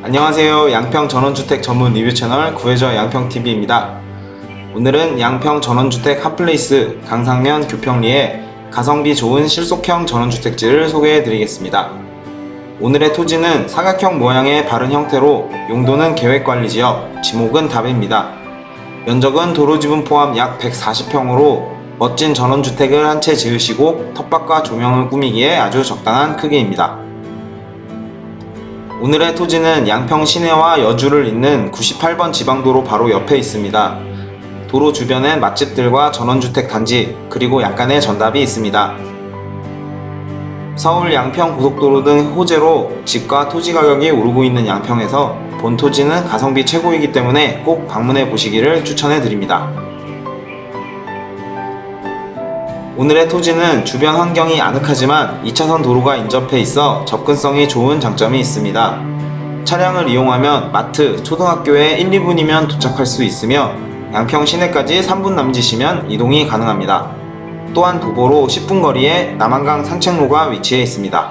안녕하세요. 양평 전원주택 전문 리뷰 채널 구해저 양평TV입니다. 오늘은 양평 전원주택 핫플레이스 강상면 교평리에 가성비 좋은 실속형 전원주택지를 소개해 드리겠습니다. 오늘의 토지는 사각형 모양의 바른 형태로 용도는 계획관리지역, 지목은 답입니다. 면적은 도로 지분 포함 약 140평으로 멋진 전원주택을 한 채 지으시고 텃밭과 조명을 꾸미기에 아주 적당한 크기입니다. 오늘의 토지는 양평 시내와 여주를 잇는 98번 지방도로 바로 옆에 있습니다. 도로 주변엔 맛집들과 전원주택 단지, 그리고 약간의 전답이 있습니다. 서울 양평 고속도로 등 호재로 집과 토지 가격이 오르고 있는 양평에서 본 토지는 가성비 최고이기 때문에 꼭 방문해 보시기를 추천해 드립니다. 오늘의 토지는 주변 환경이 아늑하지만 2차선 도로가 인접해 있어 접근성이 좋은 장점이 있습니다. 차량을 이용하면 마트, 초등학교에 1, 2분이면 도착할 수 있으며 양평 시내까지 3분 남짓이면 이동이 가능합니다. 또한 도보로 10분 거리에 남한강 산책로가 위치해 있습니다.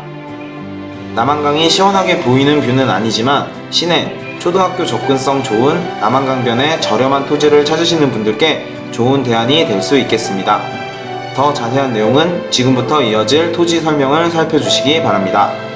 남한강이 시원하게 보이는 뷰는 아니지만 시내, 초등학교 접근성 좋은 남한강변에 저렴한 토지를 찾으시는 분들께 좋은 대안이 될 수 있겠습니다. 더 자세한 내용은 지금부터 이어질 토지 설명을 살펴주시기 바랍니다.